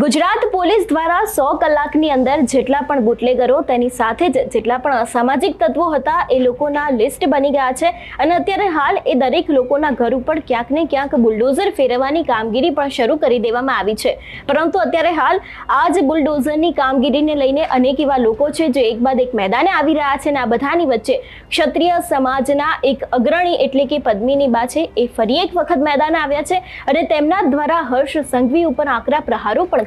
Gujarat police દ્વારા સો કલાકની અંદર જેટલા પણ બુટલેગરો તેની સાથે જ જેટલા પણ અસામાજિક તત્વો હતા એ લોકોના લિસ્ટ બની ગયા છે. અને અત્યારે હાલ એ દરેક લોકોના ઘર ઉપર ક્યાંક ને ક્યાંક બુલડોઝર ફેરવવાની કામગીરી પણ શરૂ કરી દેવામાં આવી છે. પરંતુ અત્યારે હાલ આ જ બુલડોઝરની કામગીરીને લઈને અનેક એવા લોકો છે જે એક બાદ એક મેદાને આવી રહ્યા છે અને આ બધાની વચ્ચે ક્ષત્રિય સમાજના એક અગ્રણી એટલે કે પદ્મિની બા છે એ ફરી એક વખત મેદાને આવ્યા છે. અને તેમના દ્વારા હર્ષ સંઘવી ઉપર આકરા પ્રહારો પણ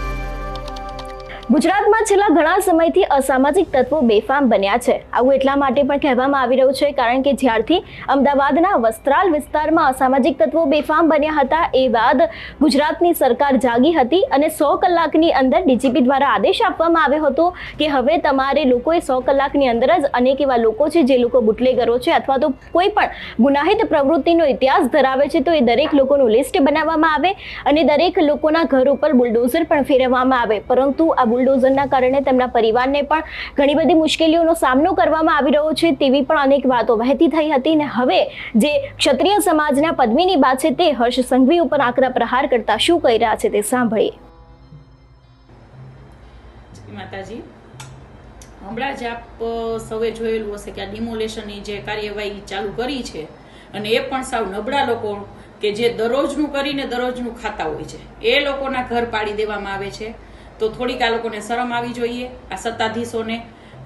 ગુજરાતમાં છેલ્લા ઘણા સમયથી અસામાજિક તત્વો બેફામ બન્યા છે. આવું એટલા માટે પણ કહેવામાં આવી રહ્યું છે, કારણ કે જ્યારથી અમદાવાદના વસ્ત્રાલ વિસ્તારમાં અસામાજિક તત્વો બેફામ બન્યા હતા, એ બાદ ગુજરાતની સરકાર જાગી હતી અને સો કલાકની અંદર ડીજીપી દ્વારા આદેશ આપવામાં આવ્યો હતો કે હવે તમારે લોકોએ સો કલાકની અંદર જ અનેક એવા લોકો છે, જે લોકો બુટલેગરો છે અથવા તો કોઈ પણ ગુનાહિત પ્રવૃત્તિનો ઇતિહાસ ધરાવે છે, તો એ દરેક લોકોનું લિસ્ટ બનાવવામાં આવે અને દરેક લોકોના ઘર ઉપર બુલડોઝર પણ ફેરવવામાં આવે. પરંતુ આ બુલડોઝરના કારણે તેમના પરિવારને પણ ઘણી બધી મુશ્કેલીઓનો સામનો કરવામાં આવી રહ્યો છે તેવી પણ અનેક વાતો વહેતી થઈ હતી ને હવે જે ક્ષત્રિય સમાજના પદ્મિની બા છે તે હર્ષ સંઘવી ઉપર આકરા પ્રહાર કરતા શું કહી રહ્યા છે તે સાંભળીએ. માતાજી. હમણાં જ આપ સૌએ જોયેલું હશે કે આ ડિમોલેશનની જે કાર્યવાહી ચાલુ કરી છે અને એ પણ સાવ નબળા લોકો કે જે દરરોજનું કરીને દરરોજનું ખાતા હોય છે, એ લોકોના ઘર પાડી દેવામાં આવે છે. તો થોડીક આ લોકોને શરમ આવી જોઈએ, આ સત્તાધીશોને.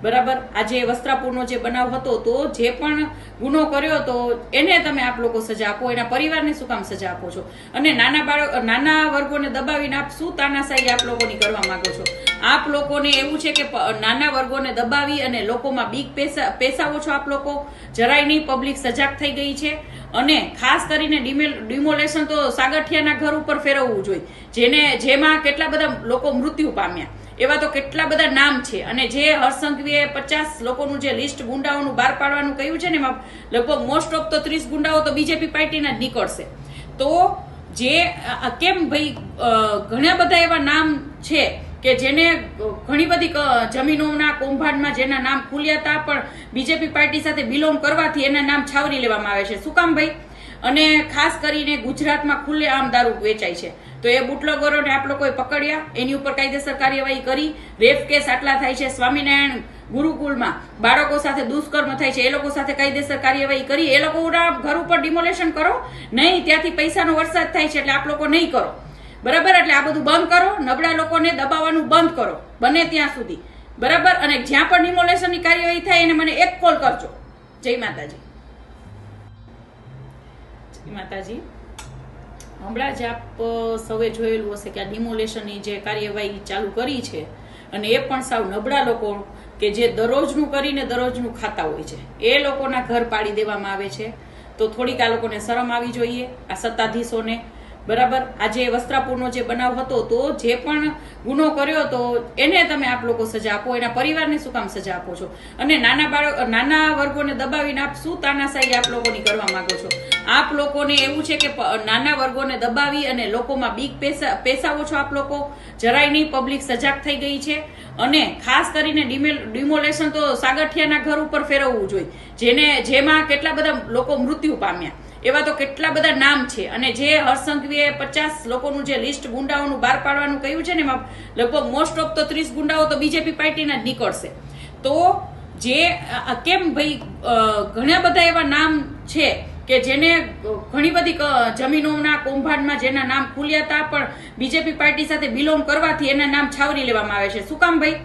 બરાબર? આજે વસ્ત્રાપુરનો જે બનાવ હતો, તો જે પણ ગુનો કર્યો તો એને તમે આપ લોકો સજા આપો, એના પરિવારને શું કામ સજા આપો છો? અને નાના બાળક, નાના વર્ગોને દબાવીને આપ શું તાનાશાહી આપ લોકોની કરવા માંગો છો? આપ લોકોને એવું છે કે નાના વર્ગોને દબાવી અને લોકોમાં બીક પેસા, પેસાવો છો આપ લોકો? જરાય નહીં, પબ્લિક સજાગ થઈ ગઈ છે. અને ખાસ કરીને ડિમેલ- ડિમોલેશન તો સાગઠિયાના ઘર ઉપર ફેરવવું જોઈએ. જેને, જેમાં કેટલા બધા લોકો મૃત્યુ પામ્યા. એવા તો કેટલા બધા નામ છે. અને જે હર્ષસંઘવીએ પચાસ લોકોનું જે લિસ્ટ ગુંડાઓનું બહાર પાડવાનું કહ્યું છે ને એમાં લગભગ મોસ્ટ ઓફ તો ત્રીસ ગુંડાઓ તો બીજેપી પાર્ટીના જ નીકળશે. તો જે કેમ ભાઈ ઘણા બધા એવા નામ છે કે જેને ઘણી બધી જમીનોના, કૌભાંડમાં જેના નામ ખુલ્યા હતા, પણ બીજેપી પાર્ટી સાથે બિલોંગ કરવાથી એના નામ છાવરી લેવામાં આવે છે. શું ભાઈ? અને ખાસ કરીને ગુજરાતમાં ખુલ્લે આમ દારૂ વેચાય છે. તો એ બુટલેગરોને આપ લોકોએ પકડ્યા, એની ઉપર કાયદેસર કાર્યવાહી કરી, રેપ કેસ આટલા થાય છે સ્વામિનારાયણ ગુરુકુળમાં. બાળકો સાથે દુષ્કર્મ થાય છે, એ લોકો સાથે કાયદેસર કાર્યવાહી કરી, એ લોકોના ઘર ઉપર ડિમોલેશન કરો, નહીં, ત્યાંથી પૈસાનો વરસાદ થાય છે, એટલે આપ લોકો નહીં કરો. બરાબર? એટલે આ બધું બંધ કરો, નબળા લોકોને દબાવવાનું બંધ કરો, બને ત્યાં સુધી. બરાબર? અને જ્યાં પણ ડિમોલેશનની કાર્યવાહી થાય, એને મને એક કોલ કરજો. જય માતાજી. જય માતાજી. હમણાં જ આપ સૌએ જોયેલું હશે કે આ ડિમોલેશનની જે કાર્યવાહી ચાલુ કરી છે, અને એ પણ સાવ નબળા લોકો કે જે દરરોજનું કરીને દરરોજનું ખાતા હોય છે. એ લોકોના ઘર પાડી દેવામાં આવે છે. તો થોડીક આ લોકોને શરમ આવી જોઈએ. આ સત્તાધીશોને બરાબર? આજે વસ્ત્રાપુરનો જે બનાવ હતો, તો જે પણ ગુનો કર્યો હતો, એને તમે આપ લોકો સજા આપો, એના પરિવારને શું કામ સજા આપો છો? અને નાના બાળક નાના વર્ગોને દબાવીને આપ શું તાનાશાહી આપ લોકોની કરવા માંગો છો? આપ લોકોને એવું છે કે નાના વર્ગોને દબાવી અને લોકોમાં બીક પેસા, પેસાવો છો આપ લોકો? જરાય નહીં, પબ્લિક સજાગ થઈ ગઈ છે. અને ખાસ કરીને ડિમેલ- ડિમોલેશન તો સાગઠિયાના ઘર ઉપર ફેરવવું જોઈએ. જેને, જેમાં કેટલા બધા લોકો મૃત્યુ પામ્યા. એવા તો કેટલા બધા નામ છે. અને જે હર્ષસંઘવીએ પચાસ લોકોનું જે લિસ્ટ ગુંડાઓનું બહાર પાડવાનું કહ્યું છે ને એમાં લગભગ મોસ્ટ ઓફ તો ત્રીસ ગુંડાઓ તો બીજેપી પાર્ટીના જ નીકળશે. તો જે કેમ ભાઈ ઘણા બધા એવા નામ છે કે જેને ઘણી બધી જમીનોના કૌભાંડમાં જેના નામ ખુલ્યા હતા, પણ બીજેપી પાર્ટી સાથે બિલોંગ કરવાથી એના નામ છાવરી લેવામાં આવે છે. શું કામ ભાઈ?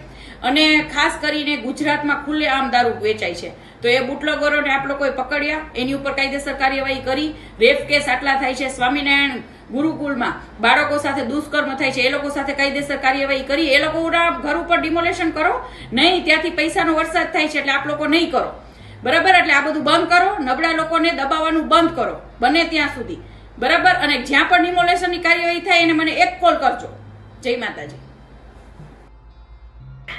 અને ખાસ કરીને ગુજરાતમાં ખુલ્લેઆમ દારૂ વેચાય છે. તો એ બુટલગરોને આપ લોકોએ પકડ્યા, એની ઉપર કાયદેસર કાર્યવાહી કરી. રેફ કેસ આટલા થાય છે. સ્વામિનારાયણ ગુરુકુળમાં બાળકો સાથે દુષ્કર્મ થાય છે. એ લોકો સાથે કાયદેસર કાર્યવાહી કરી. એ લોકોના ઘર ઉપર ડિમોલેશન કરો. નહીં, ત્યાંથી પૈસાનો વરસાદ થાય છે એટલે આપ લોકો નહીં કરો. બરાબર? એટલે આ બધું બંધ કરો. નબળા લોકોને દબાવવાનું બંધ કરો. બને ત્યાં સુધી. બરાબર? અને જ્યાં પણ ડિમોલેશનની કાર્યવાહી થાય, એને મને એક કોલ કરજો. જય માતાજી.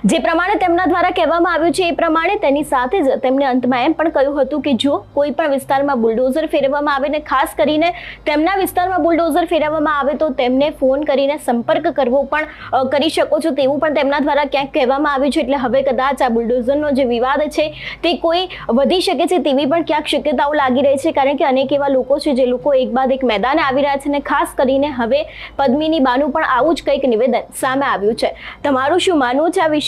જે પ્રમાણે તેમના દ્વારા કહેવામાં આવ્યું છે, એ પ્રમાણે તેની સાથે જ તેમણે અંતમાં એમ પણ કહ્યું હતું કે જો કોઈ પણ વિસ્તારમાં બુલડોઝર ફેરવવામાં આવે ને ખાસ કરીને તેમના વિસ્તારમાં બુલડોઝર ફેરવવામાં આવે તો તેમને ફોન કરીને સંપર્ક કરવો પણ કરી શકો છો તેવું પણ તેમના દ્વારા ક્યાંક કહેવામાં આવ્યું છે. એટલે હવે કદાચ આ બુલડોઝરનો જે વિવાદ છે તે કોઈ વધી શકે છે તેવી પણ ક્યાંક શક્યતાઓ લાગી રહી છે. કારણ કે અનેક એવા લોકો છે જે લોકો એક બાદ એક મેદાને આવી રહ્યા છે અને ખાસ કરીને હવે પદ્મિની બાનું પણ આવું જ કંઈક નિવેદન સામે આવ્યું છે. તમારું શું માનવું છે આ